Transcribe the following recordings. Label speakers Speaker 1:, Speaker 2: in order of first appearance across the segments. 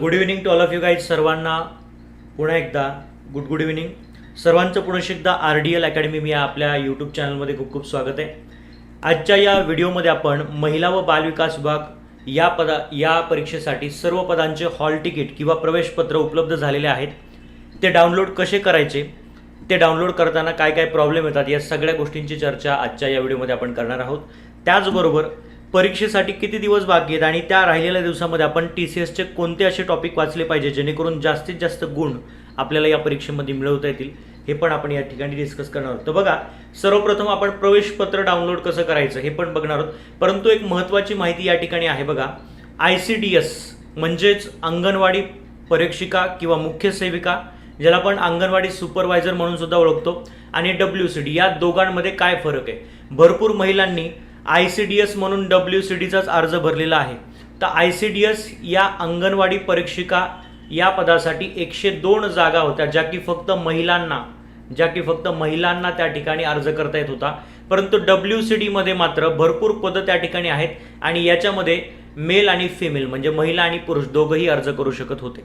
Speaker 1: Good evening to all of you guys सर्वांना पुन्हा एकदा गुड गुड इव्हिनिंग सर्वांचं पुन्हा एकदा आर डी एल अकॅडमी मी आपल्या यूट्यूब चॅनलमध्ये खूप खूप स्वागत आहे. आजच्या या व्हिडिओमध्ये आपण महिला व बालविकास विभाग या पदा या परीक्षेसाठी सर्व पदांचे हॉल तिकीट किंवा प्रवेशपत्र उपलब्ध झालेले आहेत. ते डाउनलोड कसे करायचे? ते डाउनलोड करताना काय काय प्रॉब्लेम येतात? या सगळ्या गोष्टींची चर्चा आजच्या या व्हिडिओमध्ये आपण करणार आहोत. त्याचबरोबर परीक्षेसाठी किती दिवस बाकी आहेत आणि त्या राहिलेल्या दिवसामध्ये आपण टी सी एसचे कोणते असे टॉपिक वाचले पाहिजे जेणेकरून जास्तीत जास्त गुण आपल्याला या परीक्षेमध्ये मिळवता येतील हे पण आपण या ठिकाणी डिस्कस करणार आहोत. तर बघा सर्वप्रथम आपण प्रवेशपत्र डाउनलोड कसं करायचं हे पण बघणार आहोत. परंतु एक महत्त्वाची माहिती या ठिकाणी आहे बघा आय सी डी एस म्हणजेच अंगणवाडी परीक्षिका किंवा मुख्य सेविका ज्याला आपण अंगणवाडी सुपरवायझर म्हणून सुद्धा ओळखतो आणि डब्ल्यू सी डी या दोघांमध्ये काय फरक आहे? भरपूर महिलांनी आय सी डी एस म्हणून डब्ल्यू सी डीचाच अर्ज भरलेला आहे. तर आय सी डी एस या अंगणवाडी परीक्षिका या पदासाठी एकशे दोन जागा होत्या ज्या की फक्त महिलांना ज्या की फक्त महिलांना त्या ठिकाणी अर्ज करता येत होता. परंतु डब्ल्यू सी डीमध्ये मात्र भरपूर पदं त्या ठिकाणी आहेत आणि याच्यामध्ये मेल आणि फिमेल म्हणजे महिला आणि पुरुष दोघंही अर्ज करू शकत होते.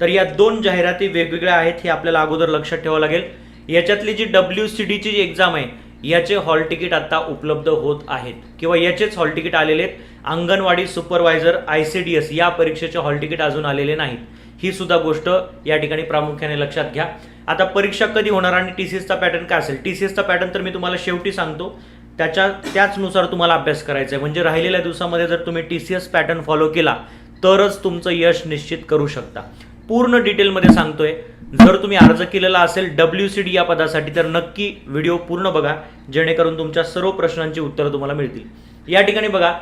Speaker 1: तर या दोन जाहिराती वेगवेगळ्या आहेत हे आपल्याला अगोदर लक्षात ठेवावं लागेल. याच्यातली जी डब्ल्यू सी डीची जी एक्झाम आहे याचे हॉल तिकीट आता उपलब्ध होत आहेत. किंवा याचेच हॉल तिकीट आलेले आहेत. Anganwadi supervisor I C D S या परीक्षेचे हॉल तिकीट अजून आलेले नाहीत. ही सुद्धा गोष्ट या ठिकाणी प्रामुख्याने लक्षात घ्या. आता परीक्षा कधी होणार आणि टी सी एसचा पॅटर्न काय असेल? टी सी एसचा पॅटर्न तर मी तुम्हाला शेवटी सांगतो. त्याच्या त्याचनुसार तुम्हाला अभ्यास करायचा आहे म्हणजे राहिलेल्या दिवसामध्ये जर तुम्ही T C S pattern follow केला तरच तुमचं यश निश्चित करू शकता. पूर्ण डिटेलमध्ये सांगतोय. जर तुम्ही अर्ज केलेला असेल डब्ल्यू सी डी या पदासाठी तर नक्की व्हिडिओ पूर्ण बघा जेणेकरून तुमच्या सर्व प्रश्नांची उत्तरं तुम्हाला मिळतील. या ठिकाणी बघा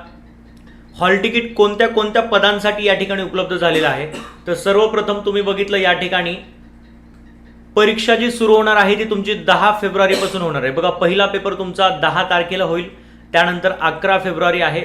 Speaker 1: हॉल तिकीट कोणत्या कोणत्या पदांसाठी या ठिकाणी उपलब्ध झालेलं आहे? तर सर्वप्रथम तुम्ही बघितलं या ठिकाणी परीक्षा जी सुरू होणार आहे ती तुमची दहा फेब्रुवारीपासून होणार आहे. बघा पहिला पेपर तुमचा दहा तारखेला होईल त्यानंतर अकरा फेब्रुवारी आहे.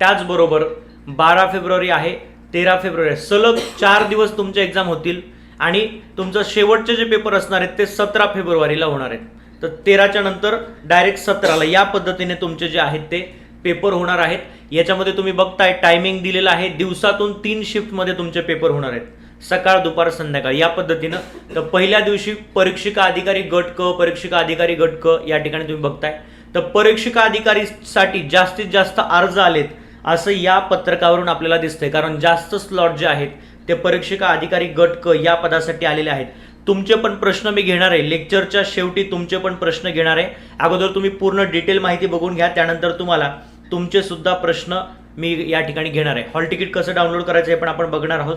Speaker 1: त्याचबरोबर बारा फेब्रुवारी आहे तेरा फेब्रुवारी सलग चार दिवस तुमच्या एक्झाम होतील आणि तुमचं शेवटचे जे पेपर असणार आहेत ते सतरा फेब्रुवारीला होणार आहेत. तर तेराच्या नंतर डायरेक्ट सतराला या पद्धतीने तुमचे जे आहेत ते पेपर होणार आहेत. याच्यामध्ये तुम्ही बघताय टायमिंग दिलेलं आहे. दिवसातून तीन शिफ्टमध्ये तुमचे पेपर होणार आहेत. सकाळ दुपार संध्याकाळ या पद्धतीनं. तर पहिल्या दिवशी परीक्षिका अधिकारी गट क परीक्षिका अधिकारी गट क या ठिकाणी तुम्ही बघताय. तर परीक्षिका अधिकारीसाठी जास्तीत जास्त अर्ज आलेत. असं या पत्रकावरून आपल्याला दिसतंय. कारण जास्त स्लॉट जे आहेत ते परीक्षिका अधिकारी गट क या पदासाठी आलेले आहेत. तुमचे पण प्रश्न मी घेणार आहे. लेक्चरच्या शेवटी तुमचे पण प्रश्न घेणार आहे. अगोदर तुम्ही पूर्ण डिटेल माहिती बघून घ्या. त्यानंतर तुम्हाला तुमचे सुद्धा प्रश्न मी या ठिकाणी घेणार आहे. हॉल तिकीट कसं डाउनलोड करायचं हे पण आपण बघणार आहोत.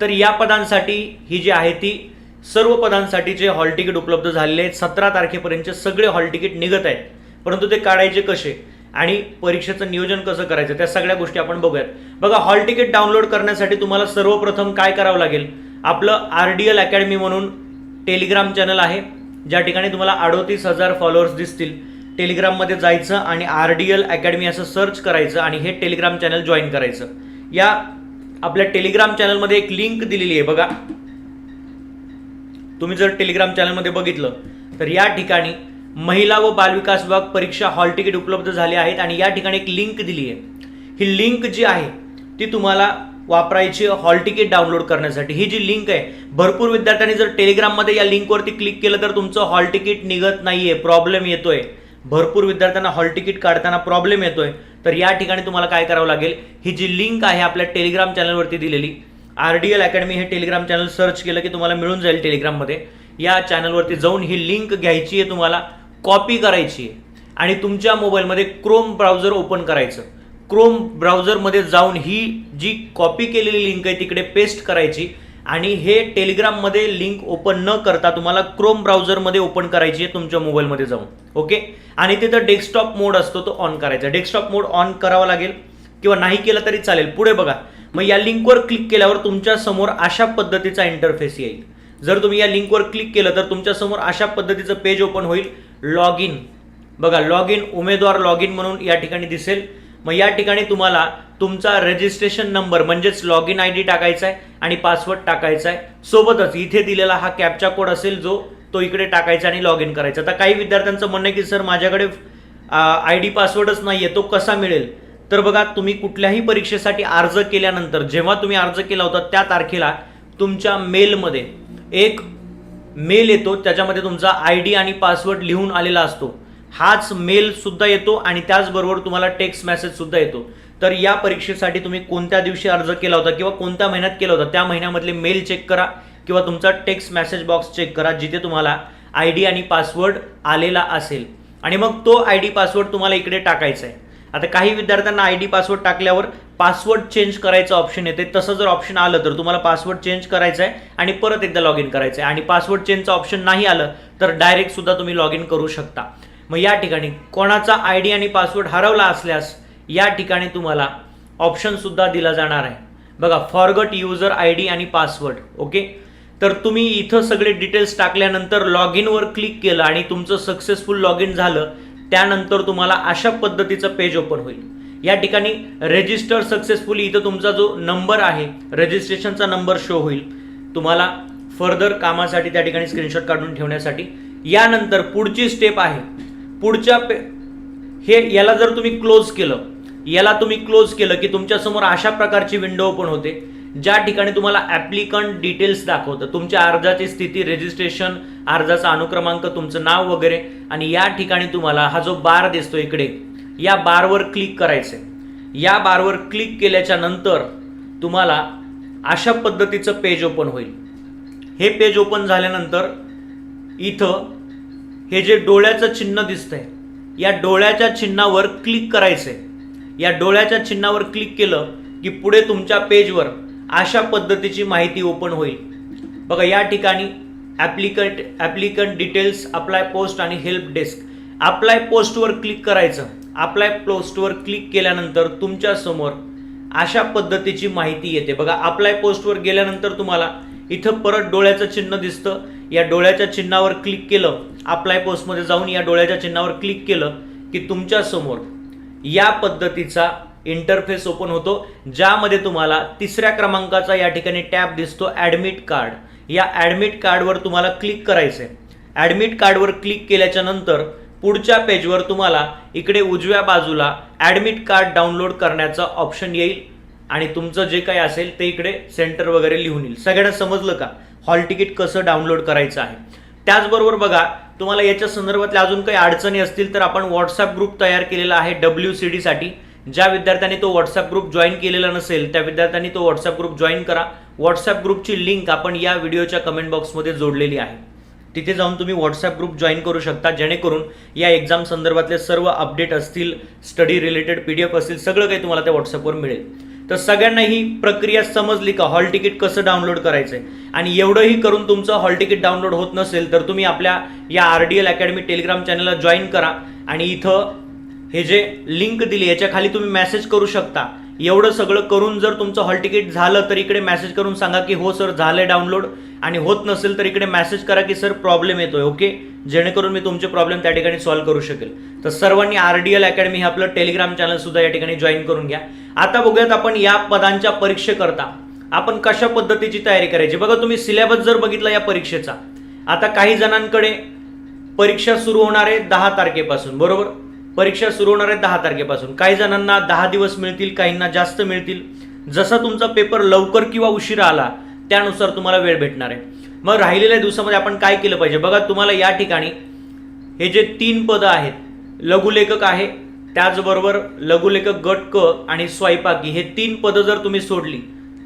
Speaker 1: तर या पदांसाठी ही जी आहे ती सर्व पदांसाठीचे हॉल तिकीट उपलब्ध झालेले आहेत सतरा तारखेपर्यंतचे सगळे हॉल तिकीट निघत आहेत. परंतु ते काढायचे कसे? आणि परीक्षेचं नियोजन कसं करायचं त्या सगळ्या गोष्टी आपण बघूयात. बघा हॉल तिकीट डाउनलोड करण्यासाठी तुम्हाला सर्वप्रथम काय करावं लागेल? आपलं आर डी एल अकॅडमी म्हणून टेलिग्राम चॅनल आहे. ज्या ठिकाणी तुम्हाला अडोतीस हजार फॉलोअर्स दिसतील. टेलिग्राममध्ये जायचं आणि आर डी एल अकॅडमी असं सर्च करायचं आणि हे टेलिग्राम चॅनल जॉईन करायचं. या आपल्या टेलिग्राम चॅनलमध्ये एक लिंक दिलेली आहे बघा. तुम्ही जर टेलिग्राम चॅनलमध्ये बघितलं तर या ठिकाणी महिला व बालविकास विभाग परीक्षा हॉल तिकीट उपलब्ध झाले आहेत आणि या ठिकाणी एक लिंक दिली आहे. ही लिंक जी आहे ती तुम्हाला वापरायची हॉल तिकीट डाउनलोड करण्यासाठी. ही जी लिंक आहे भरपूर विद्यार्थ्यांनी जर टेलिग्राममध्ये या लिंकवरती क्लिक केलं तर तुमचं हॉल तिकीट निघत नाहीये प्रॉब्लेम येतोय. भरपूर विद्यार्थ्यांना हॉल तिकीट काढताना प्रॉब्लेम येतोय. तर या ठिकाणी तुम्हाला काय करावं लागेल ही जी लिंक आहे आपल्या टेलिग्राम चॅनलवरती दिलेली आर डी एल अकॅडमी हे टेलिग्राम चॅनल सर्च केलं की तुम्हाला मिळून जाईल टेलिग्राममध्ये. या चॅनलवरती जाऊन ही लिंक घ्यायची आहे तुम्हाला. कॉपी करायची आहे आणि तुमच्या मोबाईलमध्ये क्रोम ब्राउझर ओपन करायचं. क्रोम ब्राउझरमध्ये जाऊन ही जी कॉपी केलेली लिंक आहे तिकडे पेस्ट करायची आणि हे टेलिग्राममध्ये लिंक ओपन न करता तुम्हाला क्रोम ब्राउझरमध्ये ओपन करायची आहे तुमच्या मोबाईलमध्ये जाऊन. ओके आणि तिथं डेस्कटॉप मोड असतो तो ऑन करायचा. डेस्कटॉप मोड ऑन करावा लागेल किंवा नाही केलं तरी चालेल. पुढे बघा. मग या लिंकवर क्लिक केल्यावर तुमच्यासमोर अशा पद्धतीचा इंटरफेस येईल. जर तुम्ही या लिंकवर क्लिक केलं तर तुमच्यासमोर अशा पद्धतीचं पेज ओपन होईल. लॉग इन बघा लॉग इन उमेदवार लॉग इन म्हणून या ठिकाणी दिसेल. मग या ठिकाणी तुम्हाला तुमचा रजिस्ट्रेशन नंबर म्हणजेच लॉग इन आय डी टाकायचा आहे आणि पासवर्ड टाकायचा आहे. सोबतच इथे दिलेला हा कॅपचा कोड असेल जो तो इकडे टाकायचा आणि लॉग इन करायचा. आता काही विद्यार्थ्यांचं म्हणणं आहे की सर माझ्याकडे आय डी पासवर्डच नाही आहे तो कसा मिळेल? तर बघा तुम्ही कुठल्याही परीक्षेसाठी अर्ज केल्यानंतर जेव्हा तुम्ही अर्ज केला होता त्या तारखेला तुमच्या मेलमध्ये एक मेल येतो त्याच्यामध्ये तुमचा आय डी आणि पासवर्ड लिहून आलेला असतो. हाच मेलसुद्धा येतो आणि त्याचबरोबर तुम्हाला टेक्स्ट मेसेजसुद्धा येतो. तर या परीक्षेसाठी तुम्ही कोणत्या दिवशी अर्ज केला होता किंवा कोणत्या महिन्यात केला होता त्या महिन्यामधले मेल चेक करा किंवा तुमचा टेक्स्ट मेसेज बॉक्स चेक करा जिथे तुम्हाला आय डी आणि पासवर्ड आलेला असेल. आणि मग तो आय डी पासवर्ड तुम्हाला इकडे टाकायचा आहे. आता काही विद्यार्थ्यांना आय डी पासवर्ड टाकल्यावर पासवर्ड चेंज करायचं ऑप्शन येते. तसं जर ऑप्शन आलं तर तुम्हाला पासवर्ड चेंज करायचं आहे आणि परत एकदा लॉग इन करायचं आहे आणि पासवर्ड चेंजचं ऑप्शन नाही आलं तर डायरेक्ट सुद्धा तुम्ही लॉग इन करू शकता. मग या ठिकाणी कोणाचा आय डी आणि पासवर्ड हरवला असल्यास या ठिकाणी तुम्हाला ऑप्शन सुद्धा दिला जाणार आहे. बघा फॉरगट युजर आय डी आणि पासवर्ड ओके तर तुम्ही इथं सगळे डिटेल्स टाकल्यानंतर लॉग इनवर क्लिक केलं आणि तुमचं सक्सेसफुल लॉग इन झालं त्यानंतर तुम्हाला अशा पद्धतीचं पेज ओपन होईल. या ठिकाणी रेजिस्टर सक्सेसफुली इथं तुमचा जो नंबर आहे रजिस्ट्रेशनचा नंबर शो होईल. तुम्हाला फर्दर कामासाठी त्या ठिकाणी स्क्रीनशॉट काढून ठेवण्यासाठी. यानंतर पुढची स्टेप आहे. पुढच्या पे हे याला जर तुम्ही क्लोज केलं याला तुम्ही क्लोज केलं की तुमच्यासमोर अशा प्रकारची विंडो ओपन होते. ज्या ठिकाणी तुम्हाला ॲप्लिकंट डिटेल्स दाखवतं तुमच्या अर्जाची स्थिती रजिस्ट्रेशन अर्जाचा अनुक्रमांक तुमचं नाव वगैरे आणि या ठिकाणी तुम्हाला हा जो बार दिसतो इकडे या बारवर क्लिक करायचं आहे या बारवर क्लिक केल्याच्यानंतर तुम्हाला अशा पद्धतीचं पेज ओपन होईल. हे पेज ओपन झाल्यानंतर इथं हे जे डोळ्याचं चिन्ह दिसतंय या डोळ्याच्या चिन्हावर क्लिक करायचंय. या डोळ्याच्या चिन्हावर क्लिक केलं की पुढे तुमच्या पेजवर अशा पद्धतीची माहिती ओपन होईल. बघा या ठिकाणी applicant applicant details apply post आणि हेल्प डेस्क अप्लाय पोस्टवर क्लिक करायचं. अप्लाय पोस्टवर क्लिक केल्यानंतर तुमच्यासमोर अशा पद्धतीची माहिती येते. बघा अप्लाय पोस्टवर गेल्यानंतर तुम्हाला इथं परत डोळ्याचं चिन्ह दिसतं. या डोळ्याच्या चिन्हावर क्लिक केलं अप्लाय पोस्टमध्ये जाऊन या डोळ्याच्या चिन्हावर क्लिक केलं की तुमच्यासमोर या पद्धतीचा इंटरफेस ओपन होतो ज्यामध्ये तुम्हाला तिसऱ्या क्रमांकाचा या ठिकाणी टॅब दिसतो ॲडमिट कार्ड. या ॲडमिट कार्डवर तुम्हाला क्लिक करायचं आहे ॲडमिट कार्डवर क्लिक केल्याच्यानंतर पुढच्या पेजवर तुम्हाला इकडे उजव्या बाजूला ॲडमिट कार्ड डाउनलोड करण्याचा ऑप्शन येईल आणि तुमचं जे काही असेल ते इकडे सेंटर वगैरे लिहून येईल. सगळ्यांना समजलं का? हॉल तिकीट कसं डाउनलोड करायचं आहे? त्याचबरोबर बघा तुम्हाला याच्या संदर्भातल्या अजून काही अडचणी असतील तर आपण व्हॉट्सअप ग्रुप तयार केलेला आहे डब्ल्यू सी डीसाठी ज्या विद्यार्थ्यांनी तो व्हॉट्सअप ग्रुप जॉईन केलेला नसेल त्या विद्यार्थ्यांनी तो व्हॉट्सअप ग्रुप जॉईन करा. व्हॉट्सअप ग्रुपची लिंक आपण या व्हिडिओच्या कमेंट बॉक्समध्ये जोडलेली आहे. तिथे जाऊन तुम्ही व्हॉट्सअप ग्रुप जॉईन करू शकता जेणेकरून या एक्झाम संदर्भातले सर्व अपडेट असतील study related P D F असतील सगळं काही तुम्हाला त्या व्हॉट्सअपवर मिळेल. तर सगळ्यांना ही प्रक्रिया समजली का? हॉल तिकीट कसं डाउनलोड करायचं आहे आणि एवढंही करून तुमचं हॉल तिकीट डाउनलोड होत नसेल तर तुम्ही आपल्या या R D L academy Telegram चॅनलला जॉईन करा. आणि इथं हे जे लिंक दिली याच्या खाली तुम्ही मेसेज करू शकता. एवढं सगळं करून जर तुमचं हॉल तिकीट झालं तर इकडे मेसेज करून सांगा की हो सर झालंय डाउनलोड आणि होत नसेल तर इकडे मेसेज करा की सर प्रॉब्लेम येतोय. ओके जेणेकरून मी तुमचे प्रॉब्लेम त्या ठिकाणी सॉल्व्ह करू शकेल. तर सर्वांनी आर डी एल अकॅडमी हे आपलं टेलिग्राम चॅनल सुद्धा या ठिकाणी जॉईन करून घ्या. आता बघूयात आपण या पदांच्या परीक्षेकरता आपण कशा पद्धतीची तयारी करायची. बघा तुम्ही सिलेबस जर बघितला या परीक्षेचा आता काही जणांकडे परीक्षा सुरू होणार आहे दहा तारखेपासून बरोबर? परीक्षा सुरू होणार आहे दहा तारखेपासून. काही जणांना दहा दिवस मिळतील काहींना जास्त मिळतील. जसा तुमचा पेपर लवकर किंवा उशिरा आला त्यानुसार तुम्हाला वेळ भेटणार आहे. मग राहिलेल्या दिवसामध्ये आपण काय केलं पाहिजे? बघा तुम्हाला या ठिकाणी हे जे तीन पदं आहेत लघुलेखक आहे त्याचबरोबर लघुलेखक गट क आणि स्वयंपाकी हे तीन पदं जर तुम्ही सोडली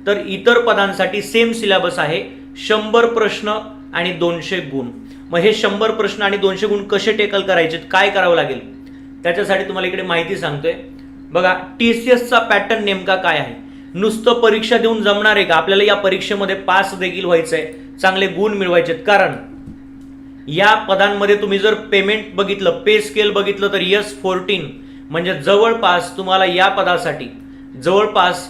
Speaker 1: तर इतर पदांसाठी सेम सिलेबस आहे शंभर प्रश्न आणि दोनशे गुण. मग हे शंभर प्रश्न आणि दोनशे गुण कसे टेकल करायचे काय करावं लागेल? त्याच्यासाठी तुम्हाला इकडे माहिती सांगतोय. बघा टी सी एसचा पॅटर्न नेमका काय आहे? नुसतं परीक्षा देऊन जमणार आहे का? आपल्याला या परीक्षेमध्ये पास देखील व्हायचं आहे चांगले गुण मिळवायचे कारण या पदांमध्ये तुम्ही जर पेमेंट बघितलं पे स्केल बघितलं तर यस फोर्टीन म्हणजे जवळपास तुम्हाला या पदासाठी जवळपास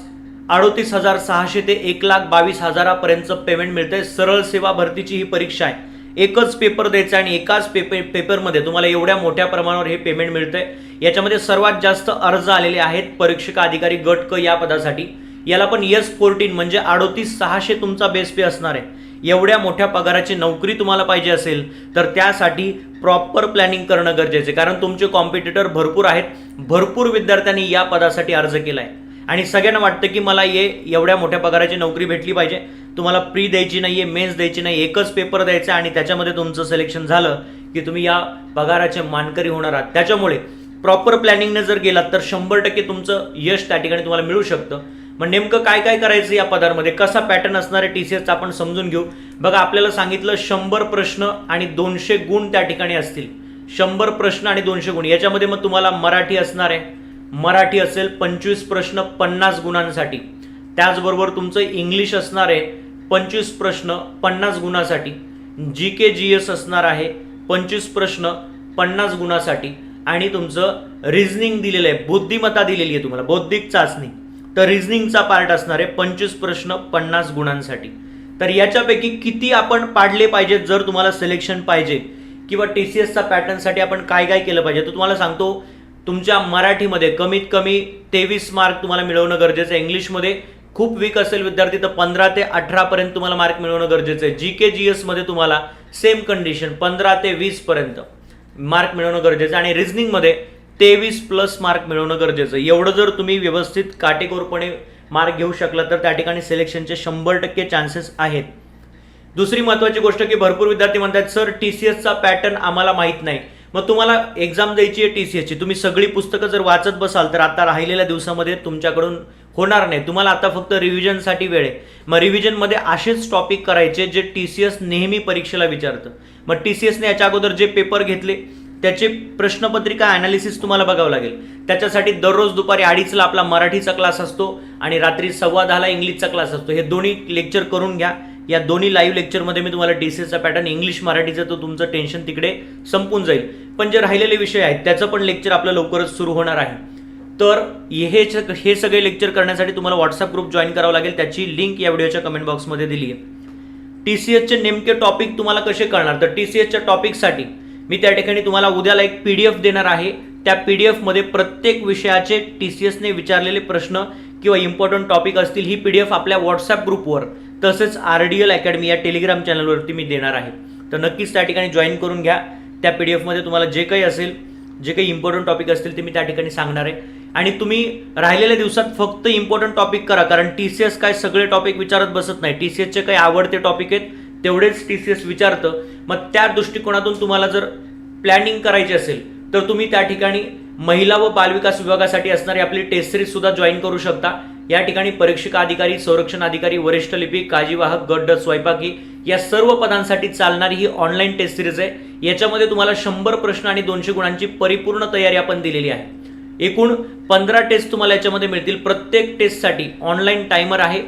Speaker 1: अडोतीस हजार सहाशे ते एक लाख बावीस हजारापर्यंतचं पेमेंट मिळतंय. सरळ सेवा भरतीची ही परीक्षा आहे. एकच पेपर द्यायचा आणि एकाच पेपर पेपरमध्ये तुम्हाला एवढ्या मोठ्या प्रमाणावर हे पेमेंट मिळतंय. याच्यामध्ये सर्वात जास्त अर्ज आलेले आहेत परीक्षक अधिकारी गट क या पदासाठी. याला पण यस फोर्टीन म्हणजे अडोतीस सहाशे तुमचा बेस पे असणार आहे. एवढ्या मोठ्या पगाराची नोकरी तुम्हाला पाहिजे असेल तर त्यासाठी प्रॉपर प्लॅनिंग करणं गरजेचं आहे. कारण तुमचे कॉम्पिटिटर भरपूर आहेत. भरपूर विद्यार्थ्यांनी या पदासाठी अर्ज केला आहे आणि सगळ्यांना वाटतं की मला ये एवढ्या मोठ्या पगाराची नोकरी भेटली पाहिजे. तुम्हाला प्री द्यायची नाही आहे मेन्स द्यायची नाही एकच पेपर द्यायचा आणि त्याच्यामध्ये तुमचं सिलेक्शन झालं की तुम्ही या पगाराचे मानकरी होणार आहात. त्याच्यामुळे प्रॉपर प्लॅनिंगने जर गेलात तर शंभर टक्के तुमचं यश त्या ठिकाणी तुम्हाला मिळू शकतं. मग नेमकं काय काय करायचं या पदांमध्ये? कसा पॅटर्न असणार आहे टी सी एसचा आपण समजून घेऊ. बघा आपल्याला सांगितलं शंभर प्रश्न आणि दोनशे गुण त्या ठिकाणी असतील. शंभर प्रश्न आणि दोनशे गुण. याच्यामध्ये मग तुम्हाला मराठी असणार आहे. मराठी असेल पंचवीस प्रश्न पन्नास गुणांसाठी. त्याचबरोबर तुमचं इंग्लिश असणार आहे पंचवीस प्रश्न पन्नास गुणासाठी. जी के जी एस असणार आहे पंचवीस प्रश्न पन्नास गुणासाठी. आणि तुमचं रिझनिंग दिलेलं आहे बुद्धिमत्ता दिलेली आहे तुम्हाला बौद्धिक चाचणी. तर रिझनिंगचा पार्ट असणार आहे पंचवीस प्रश्न पन्नास गुणांसाठी. तर याच्यापैकी किती आपण पाडले पाहिजेत जर तुम्हाला सिलेक्शन पाहिजे? किंवा टी सी एसचा पॅटर्नसाठी आपण काय काय केलं पाहिजे? तर तुम्हाला सांगतो तुमच्या मराठीमध्ये कमीत कमी तेवीस मार्क तुम्हाला मिळवणं गरजेचं आहे. इंग्लिशमध्ये खूप वीक असेल विद्यार्थी तर पंधरा ते अठरापर्यंत तुम्हाला मार्क मिळवणं गरजेचं आहे. जी के जी एसमध्ये तुम्हाला सेम कंडिशन पंधरा ते वीसपर्यंत मार्क मिळवणं गरजेचं आहे. आणि रिझनिंगमध्ये तेवीस प्लस मार्क मिळवणं गरजेचं आहे. एवढं जर तुम्ही व्यवस्थित काटेकोरपणे मार्क घेऊ शकला तर त्या ठिकाणी सिलेक्शनचे शंभर टक्के चान्सेस आहेत. दुसरी महत्त्वाची गोष्ट की भरपूर विद्यार्थी म्हणतात सर टी सी एसचा पॅटर्न आम्हाला माहीत नाही. मग तुम्हाला एक्झाम द्यायची आहे टी सी एसची तुम्ही सगळी पुस्तकं जर वाचत बसाल तर आता राहिलेल्या दिवसामध्ये तुमच्याकडून होणार नाही. तुम्हाला आता फक्त रिव्हिजनसाठी वेळ आहे. मग रिव्हिजनमध्ये असेच टॉपिक करायचे जे टी सी एस नेहमी परीक्षेला विचारतं. मग टी सी एसने याच्या अगोदर जे पेपर घेतले त्याचे प्रश्नपत्रिका ॲनालिसिस तुम्हाला बघावं लागेल. त्याच्यासाठी दररोज दुपारी अडीचला आपला मराठीचा क्लास असतो आणि रात्री सव्वा दहाला इंग्लिशचा क्लास असतो. हे दोन्ही लेक्चर करून घ्या. या दोन्ही लाईव्ह लेक्चरमध्ये मी तुम्हाला टी सी पॅटर्न इंग्लिश मराठीचं तर तुमचं टेन्शन तिकडे संपून जाईल. पण जे राहिलेले विषय आहेत त्याचं पण लेक्चर आपलं लवकरच सुरू होणार आहे. तर हे हे सगळे लेक्चर करण्यासाठी तुम्हाला व्हॉट्सअप ग्रुप जॉईन करावं लागेल. त्याची लिंक या व्हिडिओच्या कमेंट बॉक्समध्ये दिली आहे. टी सी एसचे नेमके टॉपिक तुम्हाला कसे कळणार? तर टी सी एसच्या टॉपिकसाठी मी त्या ठिकाणी तुम्हाला उद्याला एक पी डी एफ देणार आहे. त्या पी डी एफमध्ये प्रत्येक विषयाचे टी सी एसने विचारलेले प्रश्न किंवा इम्पॉर्टंट टॉपिक असतील ही पी डी एफ आपल्या व्हॉट्सअप ग्रुपवर तसेच आर डी एल अकॅडमी या टेलिग्राम चॅनलवरती मी देणार आहे. तर नक्कीच त्या ठिकाणी जॉईन करून घ्या. त्या पी डी एफमध्ये तुम्हाला जे काही असेल जे काही इम्पॉर्टंट टॉपिक असतील ते मी त्या ठिकाणी सांगणार आहे. आणि तुम्ही राहिलेल्या दिवसात फक्त इम्पॉर्टंट टॉपिक करा कारण टी सी एस काय सगळे टॉपिक विचारत बसत नाही. टी सी एसचे काही आवडते टॉपिक आहेत तेवढेच टी सी एस विचारतं. मग त्या दृष्टिकोनातून तुम्हाला जर प्लॅनिंग करायची असेल तर तुम्ही त्या ठिकाणी महिला व बालविकास विभागासाठी असणारी आपली टेस्ट सिरीजसुद्धा जॉईन करू शकता. या ठिकाणी परीक्षिका अधिकारी संरक्षण अधिकारी वरिष्ठ लिपिक काळजीवाहक गड्ड स्वयंपाकी या सर्व पदांसाठी चालणारी ही ऑनलाईन टेस्ट सिरीज आहे. याच्यामध्ये तुम्हाला शंभर प्रश्न आणि दोनशे गुणांची परिपूर्ण तयारी आपण दिलेली आहे. एकूण पंधरा टेस्ट तुम्हाला याच्यामध्ये मिळतील. प्रत्येक टेस्टसाठी ऑनलाईन टायमर आहे.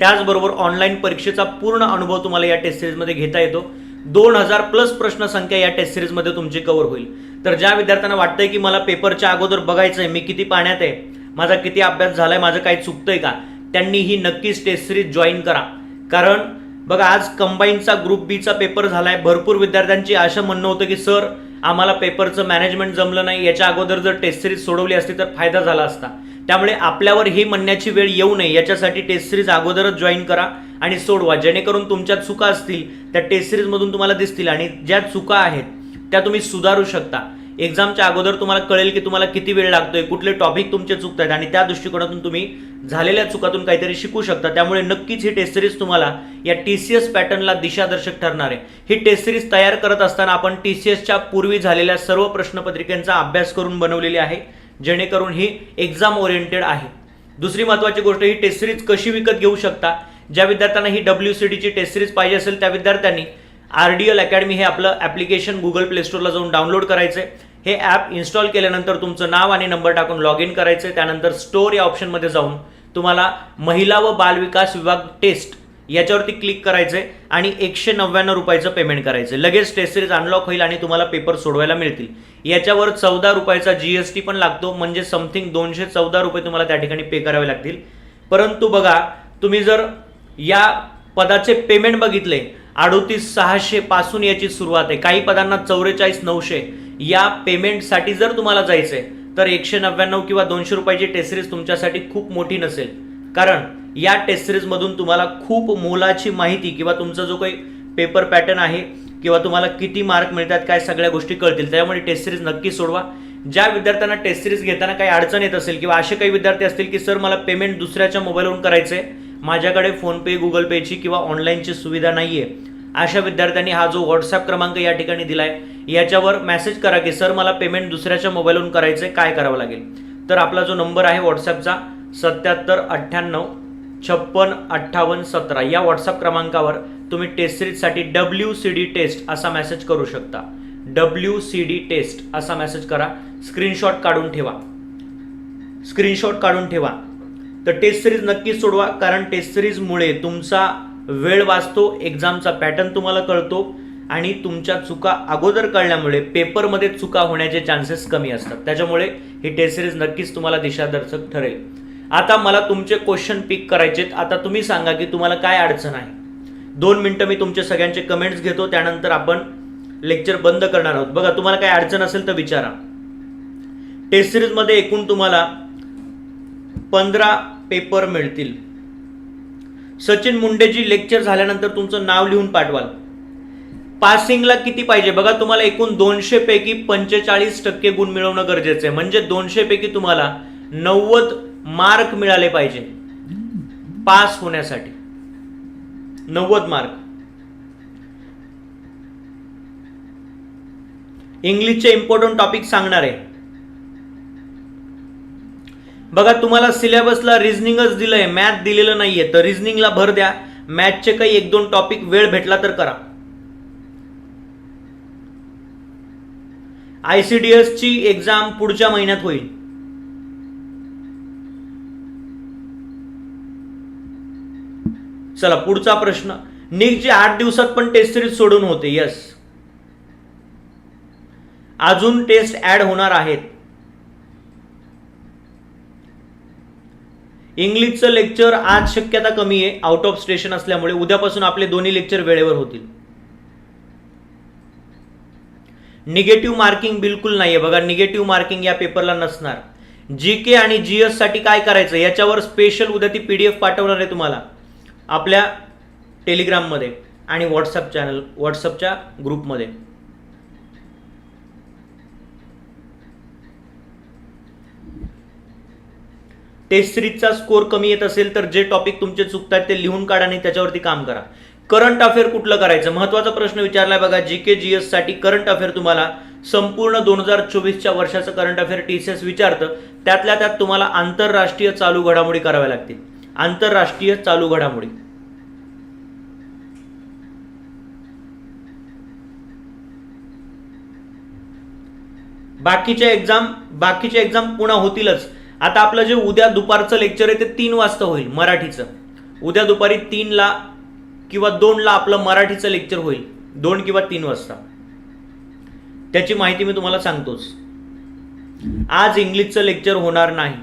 Speaker 1: त्याचबरोबर ऑनलाईन परीक्षेचा पूर्ण अनुभव तुम्हाला या टेस्ट सिरीजमध्ये घेता येतो. दोन हजार प्लस प्रश्न संख्या या टेस्ट सिरीजमध्ये तुमची कव्हर होईल. तर ज्या विद्यार्थ्यांना वाटतंय की मला पेपरच्या अगोदर बघायचं आहे मी किती पाण्यात आहे माझा किती अभ्यास झाला आहे माझं काही चुकतंय का? त्यांनी ही नक्कीच टेस्ट सिरीज जॉईन करा. कारण बघा आज कंबाईनचा ग्रुप बीचा पेपर झाला आहे भरपूर विद्यार्थ्यांची असं म्हणणं होतं की सर आम्हाला पेपरचं मॅनेजमेंट जमलं नाही. याच्या अगोदर जर टेस्ट सिरीज सोडवली असती तर फायदा झाला असता. त्यामुळे आपल्यावर ही म्हणण्याची वेळ येऊ नये. याच्यासाठी टेस्ट सिरीज अगोदरच जॉईन करा आणि सोडवा. जेणेकरून तुमच्या चुका असतील त्या टेस्ट सिरीजमधून तुम्हाला दिसतील आणि ज्या चुका आहेत त्या तुम्ही सुधारू शकता. एक्झामच्या अगोदर तुम्हाला कळेल की तुम्हाला किती वेळ लागतोय कुठले टॉपिक तुमचे चुकत आहेत आणि त्या दृष्टिकोनातून तुम्ही झालेल्या चुकातून काहीतरी शिकू शकता. त्यामुळे नक्कीच ही टेस्ट सिरीज तुम्हाला या टी सी एस पॅटर्नला दिशादर्शक ठरणार आहे. ही टेस्ट सिरीज तयार करत असताना आपण टी सी एसच्या पूर्वी झालेल्या सर्व प्रश्नपत्रिकांचा अभ्यास करून बनवलेली आहे जेणेकरून ही एक्झाम ओरिएंटेड आहे. दुसरी महत्त्वाची गोष्ट ही टेस्ट सिरीज कशी विकत घेऊ शकता? ज्या विद्यार्थ्यांना ही डब्ल्यू सी डीची टेस्ट सिरीज पाहिजे असेल त्या विद्यार्थ्यांनी आर डी एल अकॅडमी हे आपलं ॲप्लिकेशन गुगल प्ले स्टोरला जाऊन डाउनलोड करायचं आहे हे ॲप इन्स्टॉल केल्यानंतर तुमचं नाव आणि नंबर टाकून लॉग इन करायचं आहे त्यानंतर स्टोर या ऑप्शनमध्ये जाऊन तुम्हाला महिला व बालविकास विभाग टेस्ट याच्यावरती क्लिक करायचं आहे आणि एकशे नव्याण्णव रुपयाचं पेमेंट करायचं आहे लगेच टेस्ट सिरीज अनलॉक होईल आणि तुम्हाला पेपर सोडवायला मिळतील. याच्यावर चौदा रुपयाचा जी एस टी पण लागतो. म्हणजे समथिंग दोनशे चौदा रुपये तुम्हाला त्या ठिकाणी पे करावे लागतील. परंतु बघा तुम्ही जर या पदाचे पेमेंट बघितले अडोतीस सहाशे पासून याची सुरुवात आहे. काही पदांना चौवेचाळीस नऊशे या पेमेंटसाठी जर तुम्हाला जायचं आहे तर एकशे नव्याण्णव किंवा दोनशे रुपयाची टेस्ट सिरीज तुमच्यासाठी खूप मोठी नसेल. कारण या टेस्ट सिरीजमधून तुम्हाला खूप मोलाची माहिती किंवा तुमचा जो काही पेपर पॅटर्न आहे किंवा तुम्हाला किती मार्क मिळतात काय सगळ्या गोष्टी कळतील. त्यामुळे टेस्ट सिरीज नक्की सोडवा. ज्या विद्यार्थ्यांना टेस्ट सिरीज घेताना काही अडचण येत असेल किंवा असे काही विद्यार्थी असतील की सर मला पेमेंट दुसऱ्याच्या मोबाईलवरून करायचं आहे माझ्याकडे फोनपे गुगल पेची किंवा ऑनलाईनची सुविधा नाही आहे अशा विद्यार्थ्यांनी हा जो व्हॉट्सअप क्रमांक या ठिकाणी दिला आहे याच्यावर मेसेज करा की सर मला पेमेंट दुसऱ्याच्या मोबाईलवरून करायचं आहे काय करावं लागेल? तर आपला जो नंबर आहे व्हॉट्सअपचा सत्याहत्तर अठ्ठ्याण्णव छप्पन अठ्ठावन्न सतरा. या व्हॉट्सअप क्रमांकावर तुम्ही टेस्ट सिरीजसाठी डब्ल्यू सी डी टेस्ट असा मेसेज करू शकता. डब्ल्यू सी डी टेस्ट असा मेसेज करा. स्क्रीनशॉट काढून ठेवा. स्क्रीनशॉट काढून ठेवा. तर टेस्ट सिरीज नक्कीच सोडवा कारण टेस्ट सिरीजमुळे तुमचा वेळ वाचतो एक्झामचा पॅटर्न तुम्हाला कळतो. आणि तुमच्या चुका अगोदर कळल्यामुळे पेपरमध्ये चुका होण्याचे चान्सेस कमी असतात. त्याच्यामुळे ही टेस्ट सिरीज नक्कीच तुम्हाला दिशादर्शक ठरेल. आता मला तुमचे क्वेश्चन पिक करायचेत. आता तुम्ही सांगा की तुम्हाला काय अडचण आहे. दोन मिनटं मी तुमचे सगळ्यांचे कमेंट्स घेतो. त्यानंतर आपण लेक्चर बंद करणार आहोत. बघा तुम्हाला काय अडचण असेल तर विचारा. टेस्ट सिरीजमध्ये एकूण तुम्हाला पंधरा पेपर मिळतील. सचिन मुंडेजी लेक्चर झाल्यानंतर तुमचं नाव लिहून पाठवाल. पासिंगला किती पाहिजे? बघा तुम्हाला एकूण दोनशे पैकी पंचेचाळीस टक्के गुण मिळवणं गरजेचं आहे. म्हणजे दोनशे पैकी तुम्हाला नव्वद मार्क मिळाले पाहिजे. पास होण्यासाठी. नव्वद मार्क. इंग्लिशचे इम्पॉर्टंट टॉपिक सांगणार आहे. बघा तुम्हाला सिलेबसला रिझनिंगच दिलंय. मॅथ दिलेलं नाहीये. तर रिझनिंगला भर द्या. मॅथचे काही एक दोन टॉपिक वेळ भेटला तर करा. आयसीडीएस ची एक्झाम पुढच्या महिन्यात होईल. चला पुढचा प्रश्न. नीटची आठ दिवसात पण टेस्ट सिरीज सोडून होते यस अजून टेस्ट ऍड होणार आहेत. इंग्लिशचं लेक्चर आज शक्यता कमी आहे आउट ऑफ स्टेशन असल्यामुळे उद्यापासून आपले दोन्ही लेक्चर वेळेवर होतील. निगेटिव्ह मार्किंग बिलकुल नाहीये. बघा निगेटिव्ह मार्किंग या पेपरला नसणार. जी के आणि जी साठी काय करायचं? याच्यावर स्पेशल उद्या ती पी डी एफ पाठवणार आहे तुम्हाला. आपल्या टेलिग्राममध्ये आणि व्हॉट्सअप चॅनल व्हॉट्सअपच्या ग्रुपमध्ये टेस्ट सिरीजचा स्कोर कमी येत असेल तर जे टॉपिक तुमचे चुकतात ते लिहून काढा आणि त्याच्यावरती काम करा. करंट अफेअर कुठलं करायचं? महत्त्वाचा प्रश्न विचारलाय बघा जी के जी एससाठी करंट अफेअर तुम्हाला संपूर्ण दोन हजार चोवीसच्या वर्षाचं current affair T C S विचारतं. त्यातल्या त्यात तुम्हाला आंतरराष्ट्रीय चालू घडामोडी कराव्या लागतील. आंतरराष्ट्रीय चालू घडामोडी. बाकीच्या एक्झाम बाकीच्या एक्झाम पुन्हा होतीलच. आता आपलं जे उद्या दुपारचं लेक्चर आहे ते तीन वाजता होईल मराठीचं. उद्या दुपारी तीनला किंवा दोनला आपलं मराठीचं लेक्चर होईल. दोन किंवा तीन वाजता. त्याची माहिती मी तुम्हाला सांगतोच. आज इंग्लिशचं लेक्चर होणार नाही.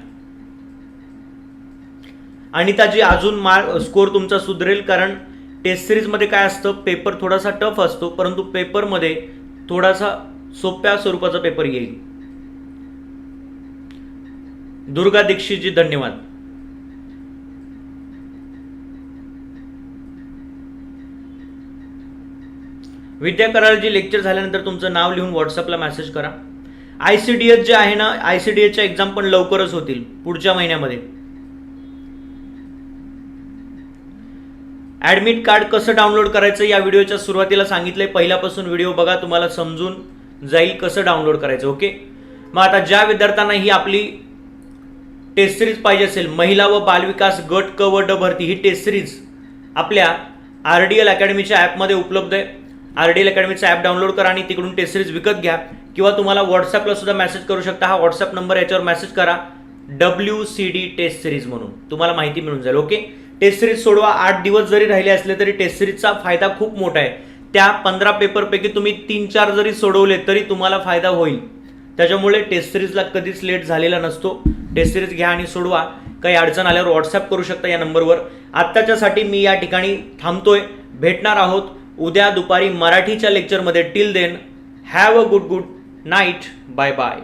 Speaker 1: आणि त्याची अजून मार्क स्कोर तुमचा सुधरेल कारण टेस्ट सिरीजमध्ये काय असतं? पेपर थोडासा टफ असतो परंतु पेपरमध्ये थोडासा सोप्या स्वरूपाचा पेपर येईल. दुर्गा दीक्षितजी धन्यवाद. विद्या कराळजी लेक्चर झाल्यानंतर तुमचं नाव लिहून व्हॉट्सअपला मेसेज करा. आय सी डी एस जे आहे ना आय सी डी एसच्या एक्झाम पण लवकरच होतील पुढच्या महिन्यामध्ये. ॲडमिट कार्ड कसं डाउनलोड करायचं या व्हिडिओच्या सुरुवातीला सांगितलंय. पहिल्यापासून व्हिडिओ बघा तुम्हाला समजून जाईल कसं डाउनलोड करायचं ओके? मग आता ज्या विद्यार्थ्यांना ही आपली टेस्ट सिरीज पाहिजे असेल महिला व बालविकास गट क व ड भरती ही टेस्ट सिरीज आपल्या आर डी एल अकॅडमीच्या ॲपमध्ये उपलब्ध आहे. आर डी एल अकॅडमीचा ॲप डाउनलोड करा आणि तिकडून टेस्ट सिरीज विकत घ्या. किंवा तुम्हाला व्हॉट्सअपला सुद्धा मेसेज करू शकता. हा व्हॉट्सअप नंबर याच्यावर मेसेज करा. W C D test series म्हणून. तुम्हाला माहिती मिळून जाईल ओके टेस्ट सिरीज सोडवा. आठ दिवस जरी राहिले असले तरी टेस्ट सिरीजचा फायदा खूप मोठा आहे. त्या पंधरा पेपरपैकी तुम्ही तीन चार जरी सोडवले तरी तुम्हाला फायदा होईल. त्याच्यामुळे टेस्ट सिरीजला कधीच लेट झालेला नसतो. टेस्ट सिरीज घ्या आणि सोडवा. काही अडचण आल्यावर व्हॉट्सअप करू शकता या नंबरवर आत्ताच्यासाठी मी या ठिकाणी थांबतोय. भेटणार आहोत. उद्या दुपारी मराठीच्या लेक्चरमध्ये till then have a good good night bye bye